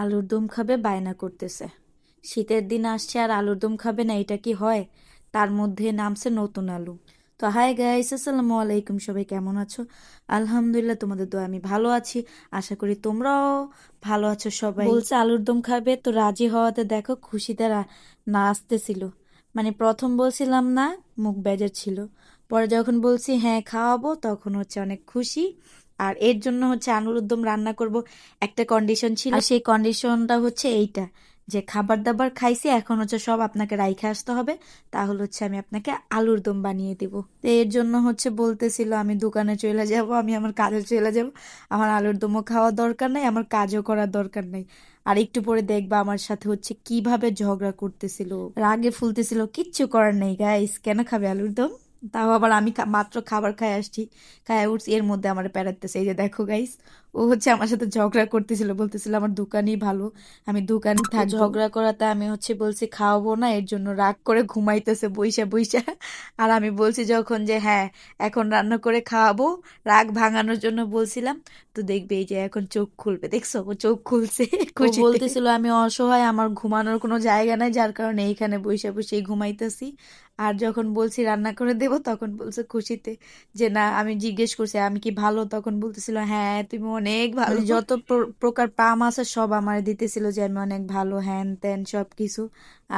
আলুর দম খাবে, বায়না করতেছে। শীতের দিন আসছে আর আলুর দম খাবে না, এটা কি হয়? তার মধ্যে নামছে নতুন আলু। তো হাই গাইস, আসসালামু আলাইকুম, সবাই কেমন আছো? আলহামদুলিল্লাহ, তোমাদের দোয়া আমি ভালো আছি। আশা করি তোমরাও ভালো আছো সবাই। বলছে আলুর দম খাবে, তো রাজি হওয়াতে দেখো খুশিতে নাচতেছিল মানে প্রথম বলছিলাম না, মুখ বেজার ছিল। পরে যখন বলছি হ্যাঁ খাওয়াবো, তখন হচ্ছে অনেক খুশি। আর এর জন্য হচ্ছে আলুর দম রান্না করব একটা কন্ডিশন ছিল সেই কন্ডিশনটা হচ্ছে এইটা যে খাবার দাবার খাইছি এখন হচ্ছে সব আপনাকে রাইখে আসতে হবে তাহলে হচ্ছে আমি আপনাকে আলুর দম বানিয়ে দিব। তো এর জন্য হচ্ছে বলতেছিল আমি দোকানে চলে যাব আমি আমার কাজে চলে যাব আমার আলুর দমও খাওয়ার দরকার নাই আমার কাজও করার দরকার নাই। আর একটু পরে দেখবা আমার সাথে হচ্ছে কীভাবে ঝগড়া করতেছিল রাগে ফুলতেছিল কিচ্ছু করার নেই গাইস কেন খাবে আলুর দম? তাও আবার আমি মাত্র খাবার খাই আসছি খাই উঠছি, এর মধ্যে আমার প্যারাতেছে এই যে দেখো গাইস ও হচ্ছে আমার সাথে ঝগড়া করতেছিল বলতেছিল আমার দোকানই ভালো আমি দোকানে থাকি ঝগড়া করাতে আমি হচ্ছে বলছি খাওয়াবো না এর জন্য রাগ করে ঘুমাইতেছে বইসা বইসা। আর আমি বলছি যখন যে হ্যাঁ এখন রান্না করে খাওয়াবো রাগ ভাঙানোর জন্য বলছিলাম। তো দেখবে এই যে এখন চোখ খুলবে দেখছ? ও চোখ খুলছে খুশি বলতেছিল আমি অসহায় আমার ঘুমানোর কোনো জায়গা নাই যার কারণে এইখানে বসে বসে ঘুমাইতেছি। আর যখন বলছি রান্না করে দেব তখন বলছে খুশিতে যে না আমি জিজ্ঞেস করছি আমি কি ভালো? তখন বলতেছিল হ্যাঁ তুমি অনেক ভালো। মানে যত প্রকার পাম আছে সব আমার দিতেছিল যে আমি অনেক ভালো, হ্যান ত্যান সব কিছু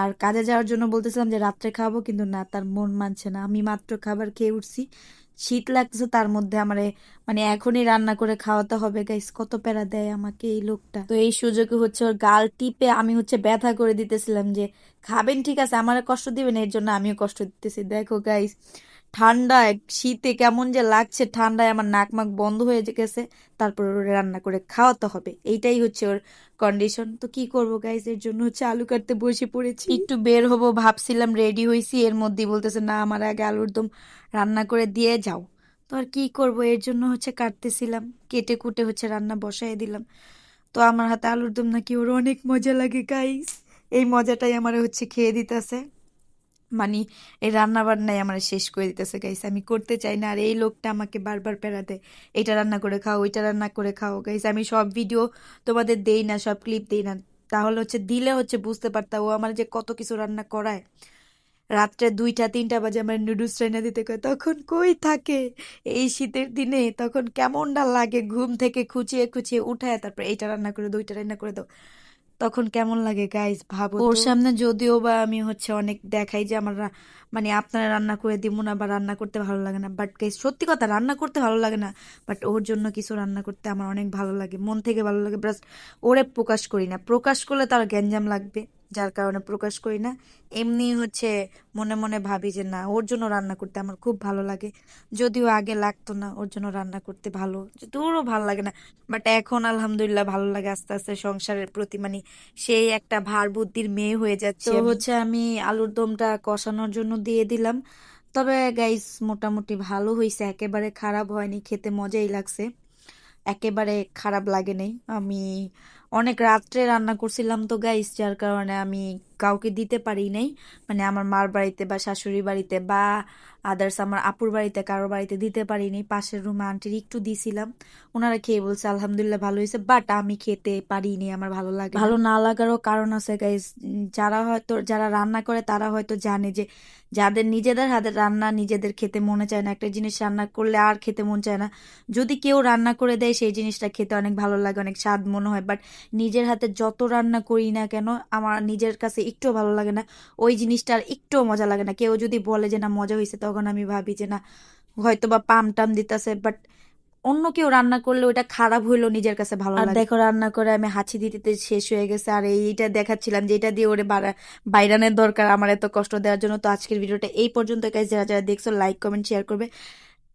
আর কাজে যাওয়ার জন্য বলতেছিলাম যে রাত্রে খাব, কিন্তু না, তার মন মানছে না। আমি মাত্র খাবার খেয়ে উঠছি। শীত লাগতেছে, তার মধ্যে আমারে মানে এখনই রান্না করে খাওয়াতে হবে গাইস কত প্যারা দেয় আমাকে এই লোকটা। তো এই সুযোগে হচ্ছে ওর গাল টিপে আমি হচ্ছে ব্যথা করে দিতেছিলাম যে, খাবেন, ঠিক আছে, আমার কষ্ট দিবেন, এর জন্য আমিও কষ্ট দিতেছি। দেখো গাইস ঠান্ডায় শীতে কেমন যে লাগছে, ঠান্ডায় আমার নাক মাক বন্ধ হয়ে গেছে, তারপর ওর রান্না করে খাওয়াতে হবে। এইটাই হচ্ছে ওর কন্ডিশন তো কি করব গাইস এর জন্য হচ্ছে আলু কাটতে বসে পড়েছি। একটু বের হব, ভাবছিলাম রেডি হয়েছি এর মধ্যেই বলতেছে, না, আমার আগে আলুর দম রান্না করে দিয়ে যাও। তো আর কি করব? এর জন্য হচ্ছে কাটতেছিলাম, কেটে কুটে হচ্ছে রান্না বসায় দিলাম। তো আমার হাতে আলুর দম নাকি ওর অনেক মজা লাগে গাইস এই মজাটাই আমার হচ্ছে খেয়ে দিতেছে। মানে এই রান্না বান্নাই আমার শেষ করে দিতেছে গাইস আমি করতে চাই না, আর এই লোকটা আমাকে বারবার প্যারা দেয় এটা রান্না করে খাও, ওইটা রান্না করে খাও গাইস আমি সব ভিডিও তোমাদের দেই না, সব ক্লিপ দেই না। তাহলে হচ্ছে দিলে হচ্ছে বুঝতে পারতাম ও আমার যে কত কিছু রান্না করায়। রাত্রে দুইটা, তিনটা বাজে আমার নুডলস রান্না দিতে কয়, তখন কই থাকে? এই শীতের দিনে তখন কেমনটা লাগে ঘুম থেকে খুঁচিয়ে খুঁচিয়ে উঠায়, তারপর এইটা রান্না করে দুইটা রান্না করে দাও। তখন কেমন লাগে গাইস ভাবো ওর সামনে যদিও বা আমি হচ্ছে অনেক দেখাই যে আমার মানে আপনারা রান্না করে দিব না বা রান্না করতে ভালো লাগে না। বাট গাইস সত্যি কথা, রান্না করতে ভালো লাগে না। বাট ওর জন্য কিছু রান্না করতে আমার অনেক ভালো লাগে, মন থেকে ভালো লাগে। ব্রাস ওরে প্রকাশ করি না। প্রকাশ করলে তার গ্যাঞ্জাম লাগবে। যার কারণে প্রকাশ করি না। এমনি হচ্ছে মনে মনে ভাবি যে না ওর জন্য রান্না করতে আমার খুব ভালো লাগে। যদিও আগে লাগতো না ওর জন্য রান্না করতে ভালো। তোরও ভালো লাগে না বাট এখন আলহামদুলিল্লাহ ভালো লাগে আস্তে আস্তে সংসারের প্রতি। মানে সেই একটা ভার বুদ্ধির মেয়ে হয়ে যাচ্ছে তো হচ্ছে আমি আলুর দমটা কষানোর জন্য দিয়ে দিলাম। তবে গাইস মোটামুটি ভালো হয়েছে একেবারে খারাপ হয়নি খেতে মজাই লাগছে। একেবারে খারাপ লাগে নাই। আমি অনেক রাত্রে রান্না করছিলাম তো গাইস যার কারণে আমি কাউকে দিতে পারি নাই। মানে আমার মার বাড়িতে বা শাশুড়ি বাড়িতে বা আদার্স আমার আপুর বাড়িতে, কারও বাড়িতে দিতে পারিনি পাশের রুমে আন্টির একটু দিছিলাম। ওনারা খেয়ে বলছে, আলহামদুলিল্লাহ, ভালো হয়েছে বাট আমি খেতে পারিনি আমার ভালো লাগে ভালো না লাগারও কারণ আছে গাইস যারা হয়তো, যারা রান্না করে, তারা হয়তো জানে যে, যাদের নিজেদের হাতের রান্না, নিজেদের খেতে মনে চায় না। একটা জিনিস রান্না করলে আর খেতে মন চায় না। যদি কেউ রান্না করে দেয়, সেই জিনিসটা খেতে অনেক ভালো লাগে, অনেক স্বাদ মনে হয়। বাট নিজের হাতে যত রান্না করি না কেন, আমার নিজের কাছে একটুও ভালো লাগে না। ওই জিনিসটা আর একটুও মজা লাগে না। কেউ যদি বলে যে না মজা হয়েছে তখন আমি ভাবি যে না হয়তো বা পাম টাম দিতেছে। বাট অন্য কেউ রান্না করলে ওটা খারাপ হইল নিজের কাছে ভালো লাগে। দেখো রান্না করে আমি হাঁচি দিতে দিতে শেষ হয়ে গেছে। আর এইটা দেখাচ্ছিলাম যে এটা দিয়ে ওরে বাইরানের দরকার আমার এত কষ্ট দেওয়ার জন্য। তো আজকের ভিডিওটা এই পর্যন্ত গাইজ যারা যারা দেখছ লাইক কমেন্ট শেয়ার করবে।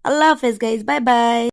আল্লাহ হাফেজ গাইজ বাই বাই